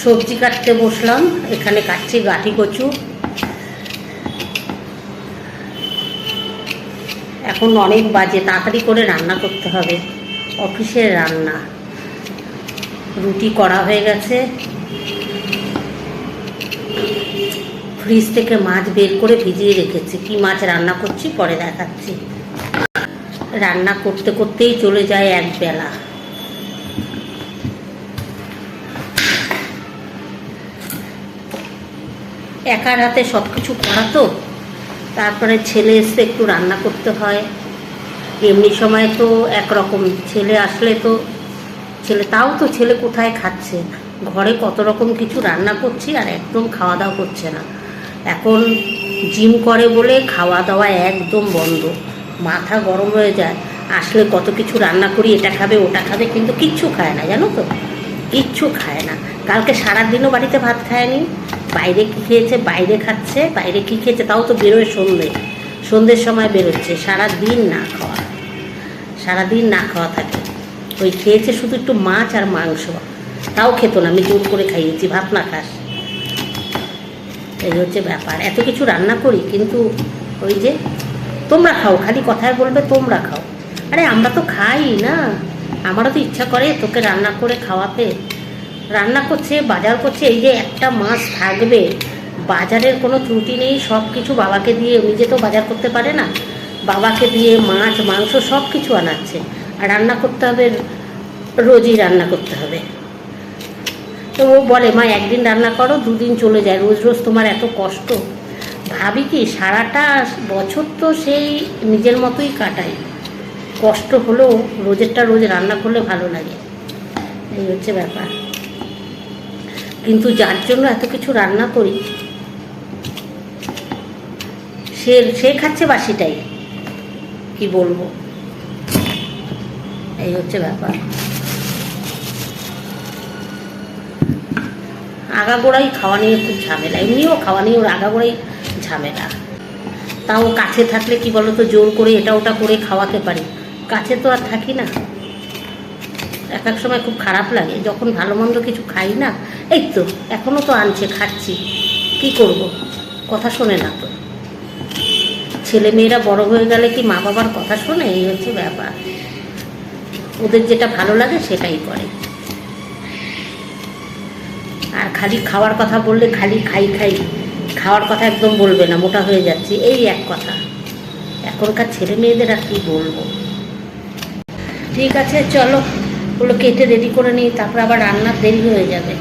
সবজি কাটতে বসলাম। এখানে কাটছি গাঠি কচু। এখন অনেক বাজে, তাড়াতাড়ি করে রান্না করতে হবে। অফিসের রান্না। রুটি করা হয়ে গেছে। ফ্রিজ থেকে মাছ বের করে ভিজিয়ে রেখেছি। কি মাছ রান্না করছি পরে দেখাচ্ছি। রান্না করতে করতেই চলে যায় এক বেলা একার হাতে সব কিছু করা তো তারপরে ছেলে এসে একটু রান্না করতে হয়। এমনি সময় তো একরকম ছেলে আসলে তো ছেলে, তাও তো ছেলে কোথায় খাচ্ছে? ঘরে কত রকম কিছু রান্না করছি আর একদম খাওয়া দাওয়া করছে না। এখন জিম করে বলে খাওয়া দাওয়া একদম বন্ধ। মাথা গরম হয়ে যায়। আসলে কত কিছু রান্না করি, এটা খাবে, ওটা খাবে, কিন্তু কিচ্ছু খায় না, জানো তো? কিচ্ছু খায় না। কালকে সারাদিনও বাড়িতে ভাত খায়নি। বাইরে কী খেয়েছে, বাইরে খাচ্ছে, বাইরে কী খেয়েছে, তাও তো বেরোয় সন্ধে। সন্ধ্যের সময় বেরোচ্ছে, সারাদিন না খাওয়া। সারাদিন না খাওয়া থাকে। ওই খেয়েছে শুধু একটু মাছ আর মাংস। তাও খেত না, আমি জোর করে খাইয়েছি, ভাত না খাস। এই হচ্ছে ব্যাপার। এত কিছু রান্না করি, কিন্তু ওই যে তোমরা খাও, খালি কথায় বলবে তোমরা খাও। আরে আমরা তো খাই না। আমারও তো ইচ্ছা করে তোকে রান্না করে খাওয়াতে। রান্না করছে, বাজার করছে, এই যে একটা মাছ থাকবে, বাজারের কোনো ত্রুটি নেই সব কিছু বাবাকে দিয়ে, নিজে তো বাজার করতে পারে না, বাবাকে দিয়ে মাছ, মাংস সব কিছু আনাচ্ছে, আর রান্না করতে হবে, রোজই রান্না করতে হবে। তো ও বলে, মা, একদিন রান্না করো, দুদিন চলে যায়, রোজ রোজ তোমার এত কষ্ট। ভাবি কি, সারাটা বছর তো সেই নিজের মতোই কাটাই কষ্ট হলেও রোজেরটা রোজ রান্না করলে ভালো লাগে। এই হচ্ছে ব্যাপার। কিন্তু যার জন্য এত কিছু রান্না করি, সে সে খাচ্ছে বাসিটাই। কি বলব? এই হচ্ছে ব্যাপার। আগাগোড়াই খাওয়া নিয়ে খুব ঝামেলা। এমনিও খাওয়া নিয়ে ওর আগাগোড়াই ঝামেলা। তাও কাছে থাকলে কি বলতো, জোর করে এটা ওটা করে খাওয়াতে পারি। কাছে তো আর থাকি না। এক এক সময় খুব খারাপ লাগে, যখন ভালো মন্দ কিছু খাই না, এই তো এখনও তো আনছে, খাচ্ছি, কি করব? কথা শোনে না তো। ছেলে মেয়েরা বড় হয়ে গেলে কি মা বাবার কথা শোনে? এই হচ্ছে ব্যাপার। ওদের যেটা ভালো লাগে সেটাই করে। আর খালি খাওয়ার কথা বললে খালি খাই খাই, খাওয়ার কথা একদম বলবে না, মোটা হয়ে যাচ্ছে, এই এক কথা। এখনকার ছেলে মেয়েদের আর কি বলব? ঠিক আছে, চলো। ওগুলো কেটে রেডি করে নিই তারপর আবার রান্নার দেরি হয়ে যাবে।